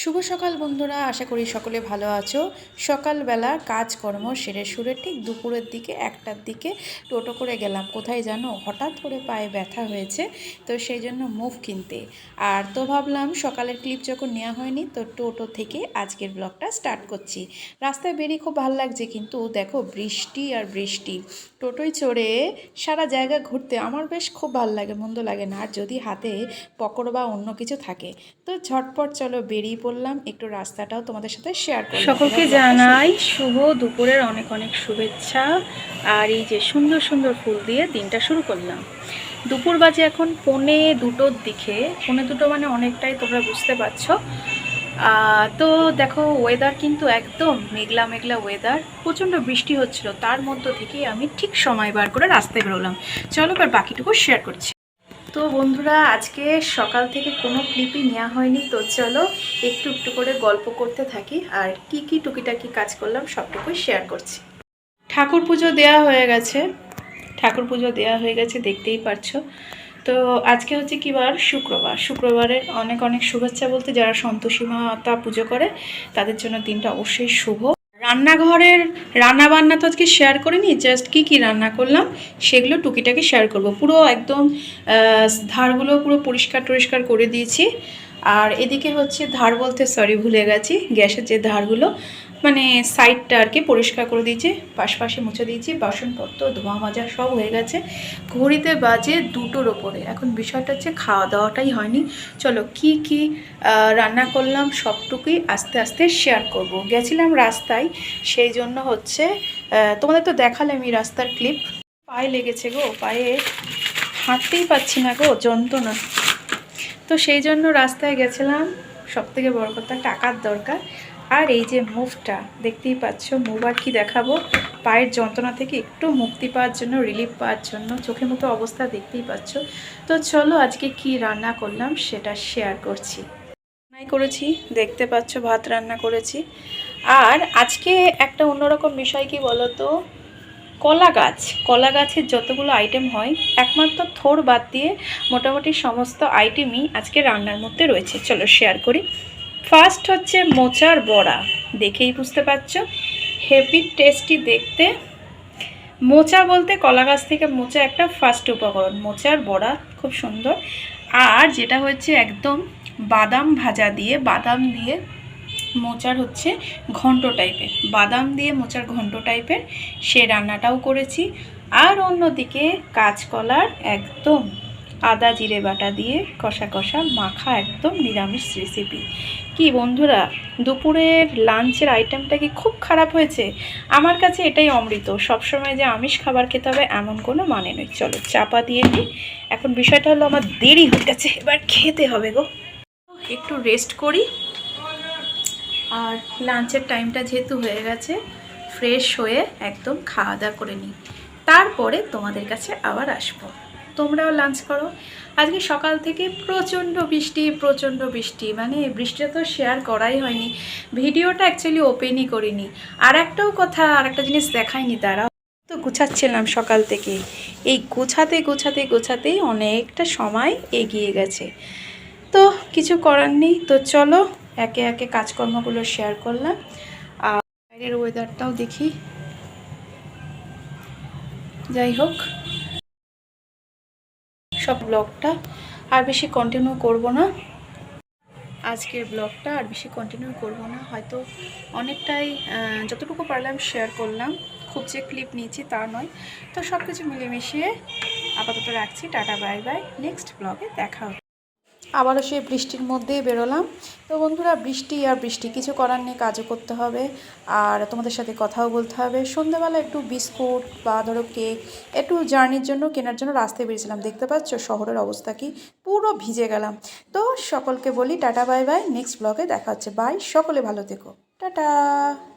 শুভ সকাল বন্ধুরা, আশা করি সকলে ভালো আছো। সকালবেলা কাজকর্ম সেরে সুরে ঠিক দুপুরের দিকে, একটার দিকে টোটো করে গেলাম। কোথায় জানো? হঠাৎ করে পায়ে ব্যথা হয়েছে, তো সেই জন্য মুভ কিনতে। আর তো ভাবলাম সকালের ক্লিপ যখন নেওয়া হয়নি, তো টোটো থেকে আজকের ব্লগটা স্টার্ট করছি। রাস্তায় বেরিয়ে খুব ভালো লাগছে, কিন্তু দেখো বৃষ্টি আর বৃষ্টি। টোটোয় চড়ে সারা জায়গা ঘুরতে আমার বেশ খুব ভালো লাগে, মন্দ লাগে না। আর যদি হাতে পকড় বা অন্য কিছু থাকে, তো ঝটপট চলো বেরিয়ে পড়লাম একটু রাস্তাটাও তোমাদের সাথে শেয়ার করলাম। সকলকে জানাই শুভ দুপুরের অনেক অনেক শুভেচ্ছা। আর এই যে সুন্দর সুন্দর ফুল দিয়ে দিনটা শুরু করলাম। দুপুর বাজে এখন পৌনে দুটোর দিকে। পৌনে দুটো মানে অনেকটাই তোমরা বুঝতে পারছ। তো দেখো ওয়েদার কিন্তু একদম মেঘলা মেঘলা ওয়েদার প্রচণ্ড বৃষ্টি হচ্ছিল। তার মধ্য থেকেই আমি ঠিক সময় বার করে রাস্তায় বেরোলাম। চলো এবার বাকিটুকু শেয়ার করছি। তো বন্ধুরা, আজকে সকাল থেকে কোনো ক্লিপই নেওয়া হয়নি। তো চলো একটু একটু করে গল্প করতে থাকি আর কি কি টুকিটাকি কাজ করলাম, সবটুকুই শেয়ার করছি। ঠাকুর পুজো দেওয়া হয়ে গেছে। ঠাকুর পুজো দেওয়া হয়ে গেছে, দেখতেই পারছ। তো আজকে হচ্ছে কি বার? শুক্রবার। শুক্রবারের অনেক অনেক শুভেচ্ছা বলতে যারা সন্তোষী মাতা পুজো করে, তাদের জন্য দিনটা অবশ্যই শুভ। রান্নাঘরের রান্না বান্না তো আজকে শেয়ার করে নিই জাস্ট কী কী রান্না করলাম, সেগুলো টুকিটাকি শেয়ার করব। পুরো একদম ধারগুলো পুরো পরিষ্কার টরিষ্কার করে দিয়েছি। আর এদিকে হচ্ছে ধার বলতে সরি ভুলে গেছি, গ্যাসের যে ধারগুলো মানে সাইডটা আর কি পরিষ্কার করে দিয়েছি, পাশপাশে মুছে দিয়েছি, বাসনপত্র, ধোয়া মাজা সব হয়ে গেছে। ঘড়িতে বাজে দুটোর ওপরে। এখন বিষয়টা হচ্ছে খাওয়া দাওয়াটাই হয়নি। চলো কি কি রান্না করলাম সবটুকুই আস্তে আস্তে শেয়ার করব। গেছিলাম রাস্তায়, সেই জন্য হচ্ছে তোমাদের তো দেখালে আমি রাস্তার ক্লিপ পায়ে লেগেছে গো, পায়ে হাঁটতেই পাচ্ছি না গো, যন্ত্রণা। তো সেই জন্য রাস্তায় গেছিলাম সব থেকে বড় কথা টাকার দরকার। আর এই যে মুভটা, দেখতেই পাচ্ছ, মুভ আর কি দেখাবো? পায়ের যন্ত্রণা থেকে একটু মুক্তি পাওয়ার জন্য রিলিফ পাওয়ার জন্য চোখে মতো অবস্থা দেখতেই পাচ্ছ। তো চলো আজকে কি রান্না করলাম সেটা শেয়ার করছি। রান্নাই করেছি, দেখতে পাচ্ছ, ভাত রান্না করেছি। আর আজকে একটা অন্যরকম বিষয় কি তো কলা গাছ, কলা গাছের যতগুলো আইটেম হয়, একমাত্র থোর বাদ দিয়ে মোটামুটি সমস্ত আইটেমই আজকে রান্নার মধ্যে রয়েছে। চলো শেয়ার করি। ফার্স্ট হচ্ছে মোচার বড়া। দেখেই বুঝতে পারছ। হেভি টেস্টি দেখতে। মোচা বলতে কলা গাছ থেকে মোচা একটা ফার্স্ট উপকরণ। মোচার বড়া খুব সুন্দর। আর যেটা হচ্ছে একদম বাদাম ভাজা দিয়ে, বাদাম দিয়ে মোচার হচ্ছে ঘন্ট টাইপের বাদাম দিয়ে মোচার ঘন্ট টাইপের সে রান্নাটাও করেছি। আর অন্যদিকে কাঁচকলার একদম আদা, জিরে বাটা দিয়ে কষা কষা মাখা একদম নিরামিষ রেসিপি কি বন্ধুরা, দুপুরের লাঞ্চের আইটেমটা কি খুব খারাপ হয়েছে? আমার কাছে এটাই অমৃত। সবসময় যে আমিষ খাবার খেতে হবে এমন কোনো মানে নয়। চলো চাপা দিয়ে দিই এখন বিষয়টা হলো আমার দেরি হয়ে গেছে, এবার খেতে হবে গো। একটু রেস্ট করি। আর লাঞ্চের টাইমটা যেহেতু হয়ে গেছে ফ্রেশ হয়ে একদম খাওয়া দাওয়া করে নিই তারপরে তোমাদের কাছে আবার আসব। তোমরাও লাঞ্চ করো। আজকে সকাল থেকে প্রচণ্ড বৃষ্টি প্রচণ্ড বৃষ্টি। মানে বৃষ্টিটা তো শেয়ার করাই হয়নি। ভিডিওটা অ্যাকচুয়ালি ওপেনই করিনি। আর একটাও কথা, আর একটা জিনিস দেখায়নি তারা তো গুছাচ্ছিলাম সকাল থেকে। এই গোছাতে গোছাতে, গোছাতেই অনেকটা সময় এগিয়ে গেছে। তো কিছু করার নেই। তো চলো, একে একে কাজকর্মগুলো শেয়ার করলাম। আর বাইরের ওয়েদারটাও দেখি। যাই হোক। সব ব্লগটা আর বেশি কন্টিনিউ করব না। আজকের ব্লগটা আর বেশি কন্টিনিউ করব না। হয়তো অনেকটাই যতটুকু পারলাম শেয়ার করলাম। খুব যে ক্লিপ নিয়েছি তা নয়। তো সব কিছু মিলেমিশিয়ে আপাতত রাখছি। টাটা বাই বাই নেক্সট ব্লগে দেখা আবারও সেই বৃষ্টির মধ্যেই বেরোলাম। তো বন্ধুরা, বৃষ্টি আর বৃষ্টি, কিছু করার নেই, কাজও করতে হবে। আর তোমাদের সাথে কথাও বলতে হবে। সন্ধ্যেবেলা একটু বিস্কুট বা ধরো কেক, একটু জার্নির জন্য, কেনার জন্য রাস্তায় বেরিয়েছিলাম। দেখতে পাচ্ছ শহরের অবস্থা কি? পুরো ভিজে গেলাম। তো সকলকে বলি টাটা, বাই বাই। নেক্সট ব্লগে দেখা হচ্ছে। বাই, সকলে ভালো থেকো। টাটা।